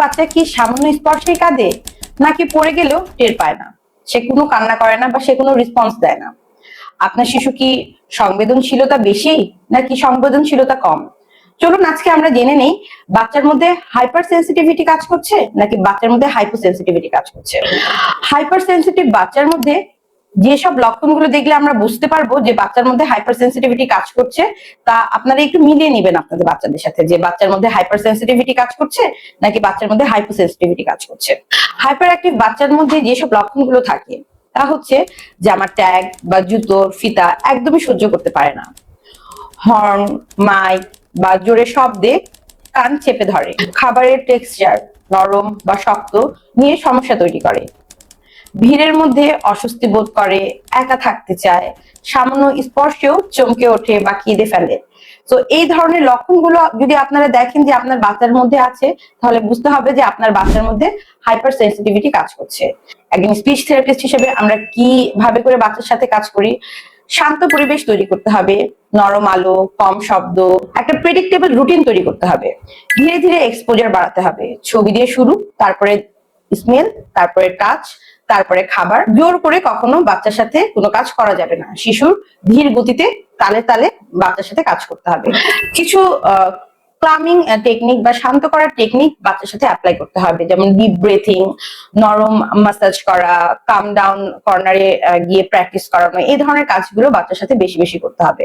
বাচ্চা কি সামান্য স্পর্শেই কাঁদে? নাকি পড়ে গেলেও টের পায় না? সে কোনো কান্না করে না বা সে কোনো রেসপন্স দেয় না। আপনার শিশু কি সংবেদনশীলতা বেশি, নাকি সংবেদনশীলতা কম? চলুন আজকে আমরা জেনে নেই, বাচ্চার মধ্যে হাইপার সেন্সিটিভিটি কাজ করছে, নাকি বাচ্চার মধ্যে হাইপো সেন্সিটিভিটি কাজ করছে? হাইপার সেন্সিটিভ বাচ্চার মধ্যে যেসব লক্ষণগুলো দেখলে আমরা বুঝতে পারব যে বাচ্চার মধ্যে হাইপার সেন্সিটিভিটি কাজ করছে, তা আপনারা একটু মিলিয়ে নেবেন আপনাদের বাচ্চাদের সাথে, যে বাচ্চার মধ্যে হাইপার সেন্সিটিভিটি কাজ করছে নাকি বাচ্চার মধ্যে হাইপো সেন্সিটিভিটি কাজ করছে। হাইপার অ্যাক্টিভ বাচ্চার মধ্যে যেসব লক্ষণগুলো থাকে, তা হচ্ছে যে আমার ট্যাগ বা জুতোর ফিতা একদমই সহ্য করতে পারে না। হর্ন, মাইক বা জোরে শব্দে কান চেপে ধরে। খাবারের টেক্সচার নরম বা শক্ত নিয়ে সমস্যা তৈরি করে। ভিড়ের মধ্যে অস্বস্তি বোধ করে, একা থাকতে চায়। সামান্য স্পর্শেও চমকে ওঠে বা কেঁদে ফেলে। তো এই ধরনের লক্ষণগুলো যদি আপনারা দেখেন যে আপনার বাচ্চার মধ্যে আছে, তাহলে বুঝতে হবে যে আপনার বাচ্চার মধ্যে হাইপার সেন্সিটিভিটি কাজ করছে। একজন স্পিচ থেরাপিস্ট হিসেবে আমরা কীভাবে করে বাচ্চার সাথে কাজ করি, শান্ত পরিবেশ তৈরি করতে হবে, নরম আলো, কম শব্দ, একটা প্রেডিক্টেবল রুটিন তৈরি করতে হবে। ধীরে ধীরে এক্সপোজার বাড়াতে হবে। ছবি দিয়ে শুরু, তারপরে স্মেল তারপরে টাচ তারপরে খাবার। জোর করে কখনো বাচ্চার সাথে কোনো কাজ করা যাবে না। শিশুর ধীর গতিতে তালে তালে বাচ্চার সাথে কাজ করতে হবে। কিছু ক্লামিং টেকনিক বা শান্ত করার টেকনিক বাচ্চার সাথে অ্যাপ্লাই করতে হবে। যেমন ডিপ ব্রেথিং নরম মাসাজ করা কাম ডাউন কর্নারে গিয়ে প্র্যাকটিস করানো, এই ধরনের কাজগুলো বাচ্চার সাথে বেশি বেশি করতে হবে।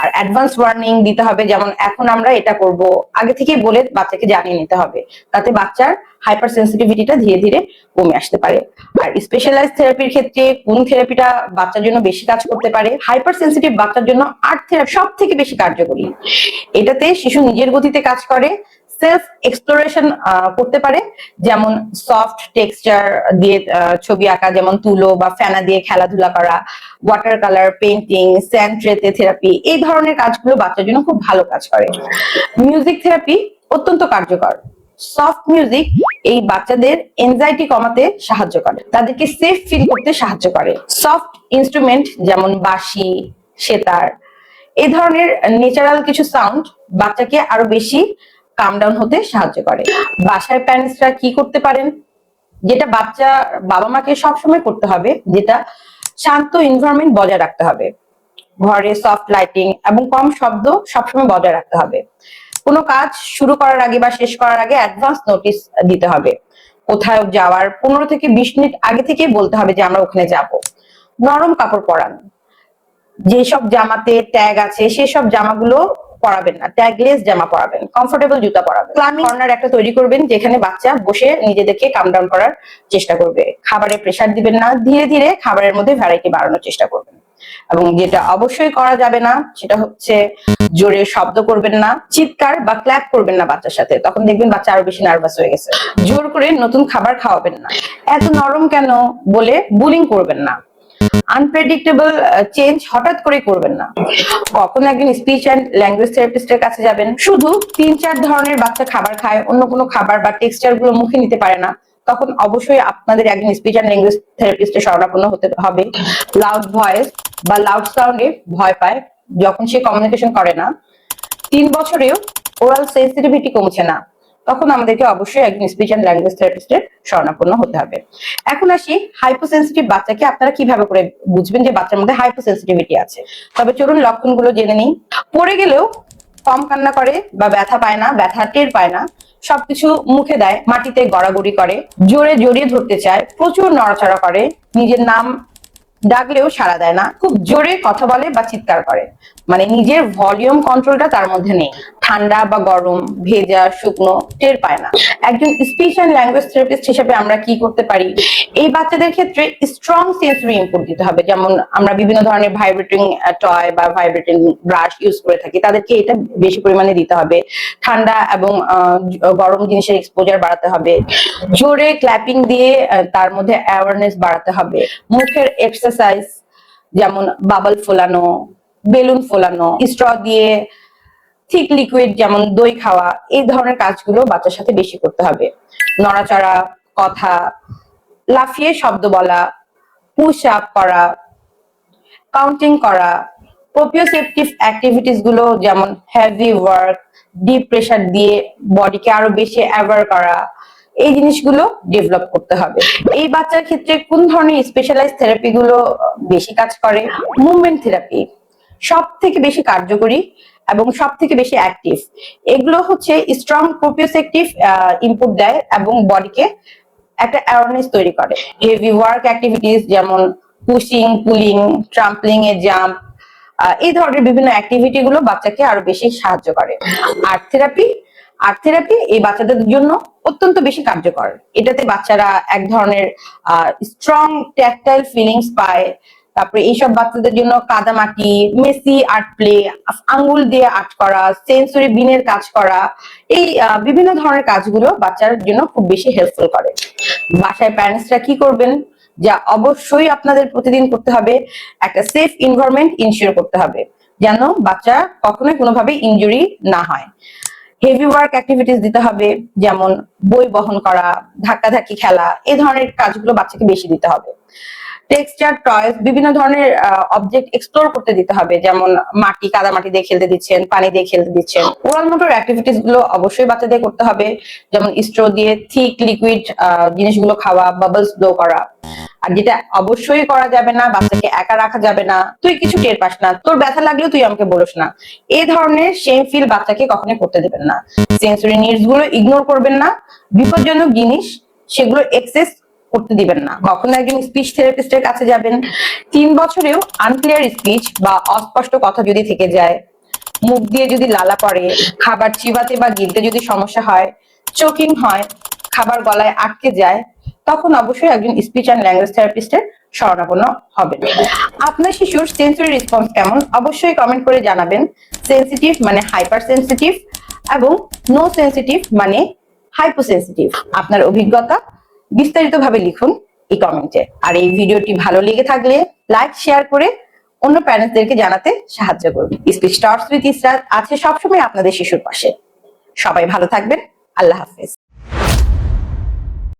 আর অ্যাডভান্স ওয়ার্নিং দিতে হবে, যেমন এখন আমরা এটা করব, আগে থেকে বলে বাচ্চাকে জানিয়ে নিতে হবে, তাতে বাচ্চার হাইপার সেন্সিটিভিটিটা ধীরে ধীরে কমে আসতে পারে। আর স্পেশালাইজ থেরাপির ক্ষেত্রে কোন থেরাপিটা বাচ্চার জন্য বেশি কাজ করতে পারে? হাইপার সেন্সিটিভ বাচ্চার জন্য আর্ট থেরাপি সব থেকে বেশি কার্যকরী। এটাতে শিশু নিজের গতিতে কাজ করে সেলফ এক্সপ্লোরেশন করতে পারে। যেমন সফট টেক্সচার দিয়ে ছবি আঁকা, যেমন তুলো বা ফেনা দিয়ে খেলাধুলা করা ওয়াটার কালার পেন্টিং স্যান্ড ট্রেতে থেরাপি এই ধরনের কাজগুলো বাচ্চার জন্য খুব ভালো কাজ করে। মিউজিক থেরাপি অত্যন্ত কার্যকর। সফট মিউজিক এই বাচ্চাদের এনজাইটি কমাতে সাহায্য করে। তাদেরকে সেফ ফিল করতে সাহায্য করে। সফট ইনস্ট্রুমেন্ট যেমন বাঁশি, সেতার, এই ধরনের ন্যাচারাল কিছু সাউন্ড বাচ্চাকে আরও বেশি কাম ডাউন হতে সাহায্য করে। বাসায় প্যারেন্টসরা কি করতে পারেন? যেটা বাচ্চা বাবা মাকে সবসময় করতে হবে, যেটা শান্ত এনভায়রনমেন্ট বজায় রাখতে হবে। ঘরে সফট লাইটিং এবং কম শব্দ সবসময় বজায় রাখতে হবে। কোনো কাজ শুরু করার আগে বা শেষ করার আগে অ্যাডভান্স নোটিস দিতে হবে। কোথাও যাওয়ার পনেরো থেকে বিশ মিনিট আগে থেকে বলতে হবে যে আমরা ওখানে যাব। নরম কাপড় পরান। যেসব জামাতে ট্যাগ আছে সেসব জামাগুলো পরাবেন না। ট্যাগলেস জামা পরাবেন কমফোর্টেবল জুতা পরাবেন। ক্লামিং কর্নার একটা তৈরি করবেন যেখানে বাচ্চা বসে নিজেদেরকে কাম ডাউন করার চেষ্টা করবে। খাবারে প্রেসার দিবেন না। ধীরে ধীরে খাবারের মধ্যে ভ্যারাইটি বাড়ানোর চেষ্টা করবেন। এবং যেটা অবশ্যই করা যাবে না, সেটা হচ্ছে জোরে শব্দ করবেন না, চিৎকার বা ক্ল্যাপ করবেন না বাচ্চার সাথে। তখন দেখবেন বাচ্চা আরও বেশি নার্ভাস হয়ে গেছে। জোর করে নতুন খাবার খাওয়াবেন না। এত নরম কেন বলে বুলিং করবেন না। আনপ্রেডিক্টেবল চেঞ্জ হঠাৎ করে করবেন না। কখন একজন স্পিচ অ্যান্ড ল্যাঙ্গুয়েজ থেরাপিস্টের কাছে যাবেন, শুধু তিন চার ধরনের বাচ্চা খাবার খায়, অন্য কোনো খাবার বা টেক্সচারগুলো মুখে নিতে পারে না। তখন অবশ্যই আপনাদের একজন স্পিচ অ্যান্ড ল্যাঙ্গুয়েজ থেরাপিস্টের শরণাপন্ন হতে হবে। লাউড ভয়েস বা লাউড সাউন্ডে ভয় পায়। যখন সে কমিউনিকেশন করে না, তিন বছরেও ওরাল সেন্সিটিভিটি কমছে না, তখন আমাদেরকে অবশ্যই একজন স্পিচ অ্যান্ড ল্যাঙ্গুয়েজ থেরাপিস্টের শরণাপন্ন হতে হবে। এখন আসি হাইপোসেন্সিটিভ বাচ্চাকে আপনারা কীভাবে করে বুঝবেন যে বাচ্চার মধ্যে হাইপোসেন্সিটিভিটি আছে? তবে চলুন লক্ষণগুলো জেনে নিই। পড়ে গেলেও কম কান্না করে বা ব্যথা পায় না, ব্যথা টের পায় না, সবকিছু মুখে দেয়, মাটিতে গড়াগড়ি করে, জোরে জড়িয়ে ধরতে চায়, প্রচুর নড়াচড়া করে, নিজের নাম ডাকলেও সাড়া দেয় না। খুব জোরে কথা বলে বা চিৎকার করে। মানে নিজের ভলিউম কন্ট্রোলটা তার মধ্যে নেই। ঠান্ডা বা গরম, ভেজা, শুকনো, টের পায় না। একজন স্পিচ অ্যান্ড ল্যাঙ্গুয়েজ থেরাপিস্ট হিসেবে আমরা কি করতে পারি? এই বাচ্চাদের ক্ষেত্রে স্ট্রং সেন্সরি ইনপুট দিতে হবে। যেমন আমরা বিভিন্ন ধরনের ভাইব্রেটিং টয় বা ভাইব্রেটিং ব্রাশ ইউজ করে থাকি। তাদেরকে এটা বেশি পরিমাণে দিতে হবে। ঠান্ডা এবং গরম জিনিসের এক্সপোজার বাড়াতে হবে। জোরে ক্ল্যাপিং দিয়ে তার মধ্যে অ্যাওয়ারনেস বাড়াতে হবে। মুখের এক্সারসাইজ যেমন বাবল ফোলানো, বেলুন ফোলানো স্ট্র দিয়ে ঠিক লিকুইড যেমন দই খাওয়া, এই ধরনের কাজগুলো বাচ্চার সাথে বেশি করতে হবে। নড়াচড়া, কথা, লাফিয়ে শব্দ বলা পুশ আপ করা কাউন্টিং করা প্রোপিওসেপটিভ অ্যাক্টিভিটিসগুলো যেমন হেভি ওয়ার্ক ডিপ প্রেসার দিয়ে বডিকে আরও বেশি অ্যাভার করা এই জিনিসগুলো ডেভেলপ করতে হবে। এই বাচ্চার ক্ষেত্রে কোন ধরনের স্পেশালাইজ থেরাপি গুলো বেশি কাজ করে? মুভমেন্ট থেরাপি সব থেকে বেশি কার্যকরী এবং সব থেকে বেশি অ্যাক্টিভ এগুলো হচ্ছে স্ট্রং প্রোপিওসেকটিভ ইনপুট দেয় এবং বডিকে একটা অ্যাওয়ারনেস তৈরি করে। হেভি ওয়ার্ক অ্যাক্টিভিটিস যেমন পুশিং পুলিং ট্রাম্পলিং এ জাম্প এই ধরনের বিভিন্ন অ্যাক্টিভিটি গুলো বাচ্চাকে আরও বেশি সাহায্য করে। আর্ট থেরাপি আর্ট থেরাপি এই বাচ্চাদের জন্য অত্যন্ত বেশি কার্যকর। এটাতে বাচ্চারা এক ধরনের স্ট্রং ট্যাকটাইল ফিলিংস পায়। তারপরে এইসব বাচ্চাদের জন্য কাদামাটি মেসি আর্ট প্লে আঙ্গুল দিয়ে আর্ট করা সেন্সরি বিনের কাজ করা, এই বিভিন্ন ধরনের কাজগুলো বাচ্চার জন্য খুব বেশি হেল্পফুল করে। বাসায় প্যারেন্টসরা কি করবেন? যা অবশ্যই আপনাদের প্রতিদিন করতে হবে, একটা সেফ এনভায়রনমেন্ট ইনশিওর করতে হবে, যেন বাচ্চা কখনোই কোনোভাবে ইনজুরি না হয়। হেভি ওয়ার্ক অ্যাক্টিভিটিস দিতে হবে, যেমন বই বহন করা, ধাক্কাধাক্কি খেলা, এই ধরনের কাজগুলো বাচ্চাকে বেশি দিতে হবে। টেক্সচার টয়েস বিভিন্ন ধরনের অবজেক্ট এক্সপ্লোর করতে দিতে হবে, যেমন মাটি কাদা মাটি দিয়ে খেলতে দিচ্ছেন, পানি দিয়ে খেলতে দিচ্ছেন। ওরাল মোটর অ্যাক্টিভিটিসগুলো অবশ্যই বাচ্চাদের করতে হবে, যেমন স্ট্রো দিয়ে থিক লিকুইড জিনিসগুলো খাওয়া বাবলস ব্লো করা। আর যেটা অবশ্যই করা যাবে না, বাচ্চাকে একা রাখা যাবে না, তুই কিছু টের পাস না, তোর ব্যথা লাগলেও তুই আমাকে বলিস না। এই ধরনের সেম ফিল বাচ্চাকে কখনোই করতে দেবেন না। সেন্সরি নিডসগুলো ইগনোর করবেন না। বিপজ্জনক জিনিস সেগুলো এক্সেস করতে দিবেন না। কখনো একজন স্পিচ থেরাপিস্টের কাছে যাবেন। তিন বছরেও আনক্লিয়ার স্পিচ বা অস্পষ্ট কথা যদি থেকে যায়, মুখ দিয়ে যদি লালা পড়ে, খাবার চিবাতে বা গিলতে যদি সমস্যা হয় চোকিং হয়, খাবার গলায় আটকে যায় তখন অবশ্যই একজন স্পিচ অ্যান্ড ল্যাঙ্গুয়েজ থেরাপিস্টের শরণাপন্ন হবেন আপনার শিশুর সেন্সরি রেসপন্স কেমন? অবশ্যই কমেন্ট করে জানাবেন। সেন্সিটিভ মানে হাইপার সেন্সিটিভ এবং নো সেন্সিটিভ মানে হাইপোসেন্সিটিভ আপনার অভিজ্ঞতা বিস্তারিতভাবে লিখুন এই কমেন্টে আর এই ভিডিওটি ভালো লেগে থাকলে লাইক শেয়ার করে অন্য প্যারেন্টসদেরকে জানাতে সাহায্য করুন। স্পিচ টর্চ উইথ ইসরাত আছে সবসময় আপনাদের শিশুর পাশে। সবাই ভালো থাকবেন। আল্লাহ হাফেজ।